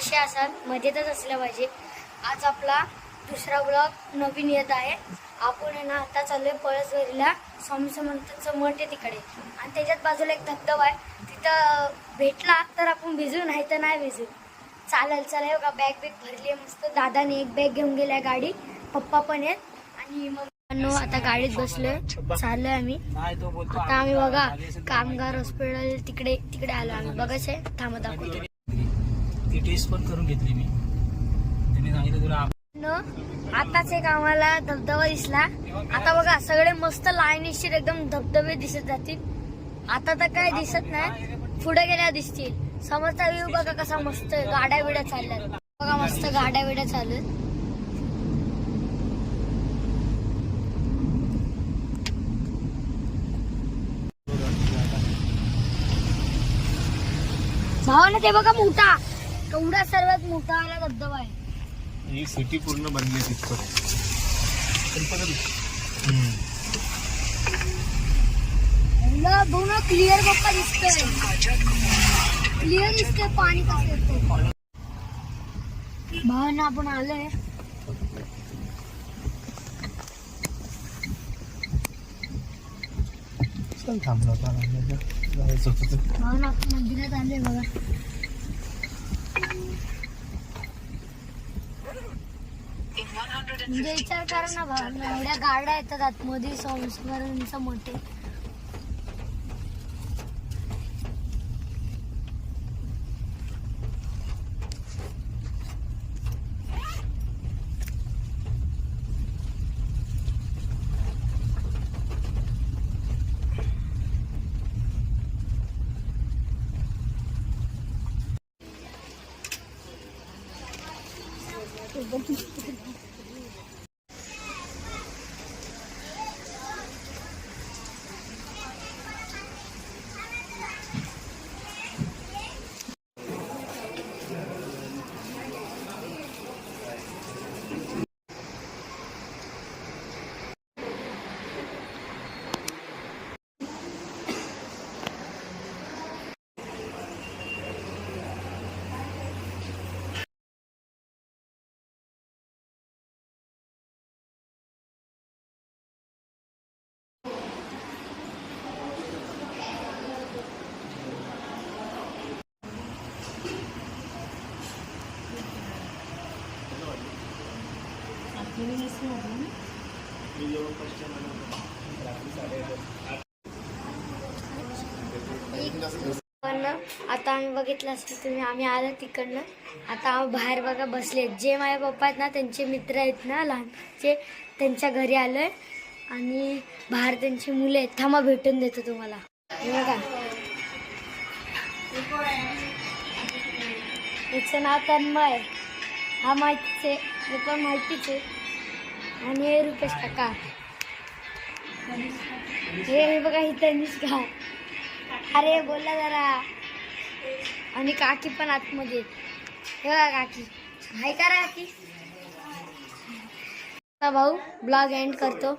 कसे असाल मजेतच असल्या पाहिजे. आज आपला दुसरा ब्लॉग नवीन येत आहे. आपण आहे ना आता चाललोय पळसवरीला स्वामी समर्थांचं मठ आहे तिकडे. आणि त्याच्यात बाजूला एक धबधबा आहे. तिथं भेटला तर आपण भिजू नाही तर नाही भिजू. चालेल चला बघा बॅग बिग भरली आहे मस्त. दादाने एक बॅग घेऊन गेल्या गाडी. पप्पा पण आहेत. आणि मग आता गाडीत बसलोय. चाललोय आम्ही. आता आम्ही बघा कामगार हॉस्पिटल तिकडे तिकडे आलो आम्ही. बघा थांबत दाखवतो. ती टेस्ट पण करून घेतली मी. त्यांनी सांगितलं तुला न आताच एक आम्हाला धबधबा दिसला. आता बघा सगळे मस्त लाईनीशीर एकदम धबधबे दिसत जातील. आता तर काय दिसत नाही. पुढे गेल्या दिसतील. समोरचा व्ह्यू बघा कसा मस्त गाड्या बिड्या चालल्यात. बघा मस्त गाड्या बिड्या चालू भाव ना ते बघा मोठा. केवढा सर्वात मोठा आला धबधबा आहे. ही सिटी पूर्ण बनली तिथपर्यंत. पूर्ण क्लिअर बप्पा दिसतोय. क्लिअर दिसतंय पाणी कसं येतंय. भावानं आपण आलोय. थांबलो होतं मंदिरात आलोय बघा म्हणजे विचार करा ना भावानं एवढ्या गाड्या येतात आतमध्ये संस्मरणचं मोठे. आता आम्ही बघितलं असेल तुम्ही आम्ही आलो तिकडनं. आता आम्ही बाहेर बघा बसले जे माझे पप्पा आहेत ना त्यांचे मित्र आहेत ना लहानचे त्यांच्या घरी आलोय. आणि बाहेर त्यांची मुलं आहेत. थांबा भेटून देतो तुम्हाला. बघा. याचं नाव तन्मय हा माहितीच आहे पण माहितीच. आहे आणि हे रुपेश काका. हे हे बघा ही तनिष्का अरे बोला जरा. आणि काकी पण आतमध्ये. आहेत. हे बघा काकी. हाय का काकी? भाऊ ब्लॉग एंड करतो.